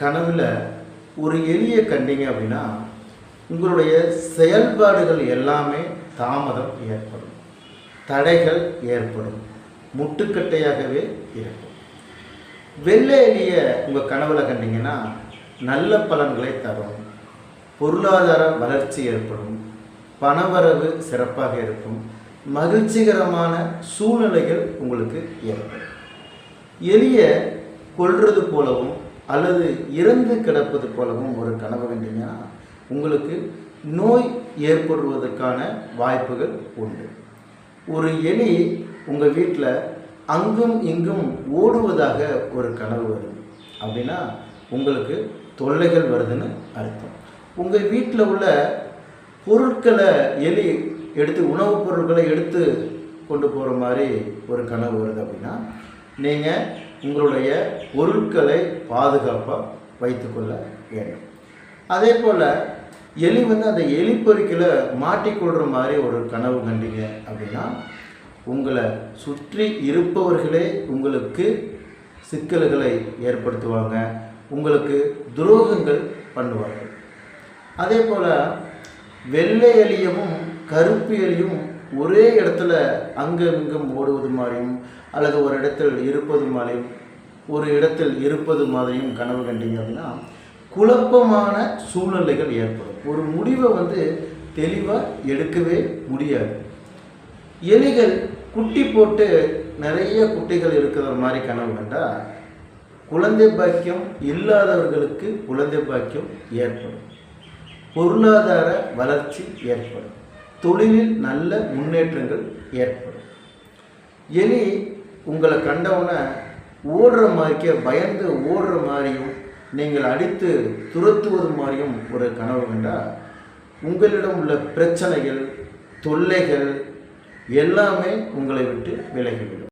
கனவில் ஒரு எலியை கண்டீங்க அப்படின்னா உங்களுடைய செயல்பாடுகள் எல்லாமே தாமதம் ஏற்படும். தடைகள் ஏற்படும். முட்டுக்கட்டையாகவே இருக்கும். வெள்ளை எலியை உங்கள் கனவில் கண்டிங்கன்னா நல்ல பலன்களை தரும். பொருளாதார வளர்ச்சி ஏற்படும். பணவரவு சிறப்பாக இருக்கும். மகிழ்ச்சிகரமான சூழ்நிலைகள் உங்களுக்கு ஏற்படும். எலியை கொள்வது போலவும் அல்லது இறந்து கிடப்பது போலவும் ஒரு கனவு கண்டீங்கன்னா உங்களுக்கு நோய் ஏற்படுவதற்கான வாய்ப்புகள் உண்டு. ஒரு எலி உங்கள் வீட்டில் அங்கும் இங்கும் ஓடுவதாக ஒரு கனவு வருது. அப்படின்னா உங்களுக்கு தொல்லைகள் வருதுன்னு அர்த்தம். உங்கள் வீட்டில் உள்ள பொருட்களை எலி எடுத்து உணவுப் பொருட்களை எடுத்து கொண்டு போகிற மாதிரி ஒரு கனவு வருது அப்படின்னா நீங்கள் உங்களுடைய பொருட்களை பாதுகாப்பாக வைத்துக்கொள்ள வேண்டும். அதே போல் எலி வந்து அந்த எலி மாட்டிக்கொள்கிற மாதிரி ஒரு கனவு கண்டிங்க அப்படின்னா உங்களை சுற்றி இருப்பவர்களே உங்களுக்கு சிக்கல்களை ஏற்படுத்துவாங்க உங்களுக்கு துரோகங்கள் பண்ணுவார்கள். அதே போல் வெள்ளை எலியமும் கருப்பு எலியும் ஒரே இடத்துல அங்கும் இங்கும் ஓடுவது மாதிரியும் அல்லது ஒரு இடத்தில் இருப்பது மாதிரியும் ஒரு இடத்தில் இருப்பது மாதிரியும் கனவு கண்டீங்க அப்படின்னா குழப்பமான சூழ்நிலைகள் ஏற்படும். ஒரு முடிவை வந்து தெளிவாக எடுக்கவே முடியாது. எலிகள் குட்டி போட்டு நிறைய குட்டிகள் இருக்கிற மாதிரி கனவு கண்டால் குழந்தை பாக்கியம் இல்லாதவர்களுக்கு குழந்தை பாக்கியம் ஏற்படும். பொருளாதார வளர்ச்சி ஏற்படும். தொழிலில் நல்ல முன்னேற்றங்கள் ஏற்படும். எலி உங்களை கண்டவுடனே ஓடுற மாதிரிக்கே பயந்து ஓடுற மாதிரியும் நீங்கள் அடித்து துரத்துவது மாதிரியும் ஒரு கனவு கண்டால் உங்களிடம் உள்ள பிரச்சனைகள் தொல்லைகள் எல்லாமே உங்களை விட்டு விலகிவிடும்.